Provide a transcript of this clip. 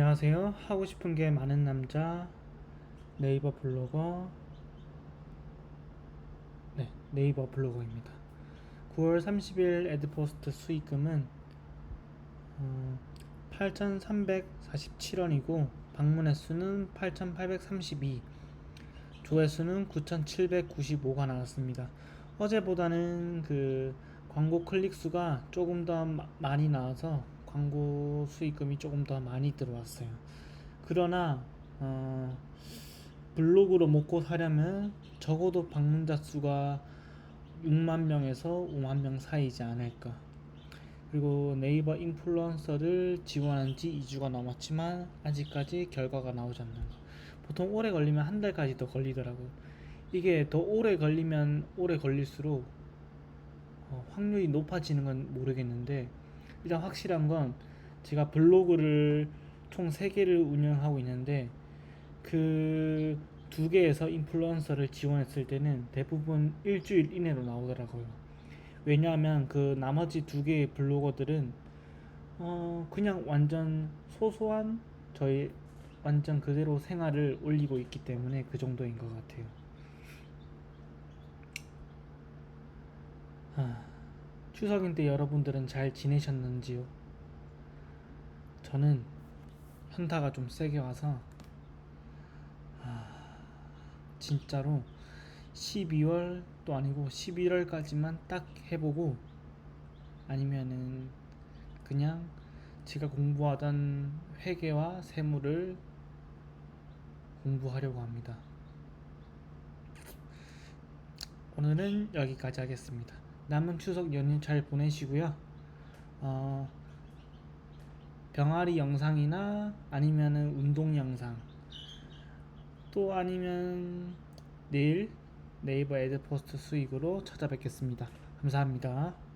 안녕하세요. 하고 싶은 게 많은 남자 네이버 블로거 네, 네이버 블로거입니다. 9월 30일 에드포스트 수익금은 어, 8,347원이고 방문의 수는 8,832, 조회수는 9,795가 나왔습니다. 어제보다는 그 광고 클릭 수가 조금 더 마- 많이 나와서 광고 수익금이 조금 더 많이 들어왔어요. 그러나 어, 블로그로 먹고 사려면 적어도 방문자 수가 6만 명에서 5만 명 사이지 않을까. 그리고 네이버 인플루언서를 지원한 지 2주가 넘었지만 아직까지 결과가 나오지 않는 거. 보통 오래 걸리면 한 달까지 더 걸리더라고요. 이게 더 오래 걸리면 오래 걸릴수록 어, 확률이 높아지는 건 모르겠는데 일단 확실한 건 제가 블로그를 총 3개를 운영하고 있는데 그 두 개에서 인플루언서를 지원했을 때는 대부분 일주일 이내로 나오더라고요. 왜냐하면 그 나머지 두 개의 블로거들은 어 그냥 완전 소소한 저희 완전 그대로 생활을 올리고 있기 때문에 그 정도인 것 같아요. 아, 추석인 때 여러분들은 잘 지내셨는지요? 저는 현타가 좀 세게 와서 아, 진짜로 12월 또 아니고 11월까지만 딱 해보고 아니면은 그냥 제가 공부하던 회계와 세무를 공부하려고 합니다. 오늘은 여기까지 하겠습니다. 남은 추석 연휴 잘 보내시고요. 어, 병아리 영상이나 아니면은 운동 영상 또 아니면 내일 네이버 애드 포스트 수익으로 찾아뵙겠습니다. 감사합니다.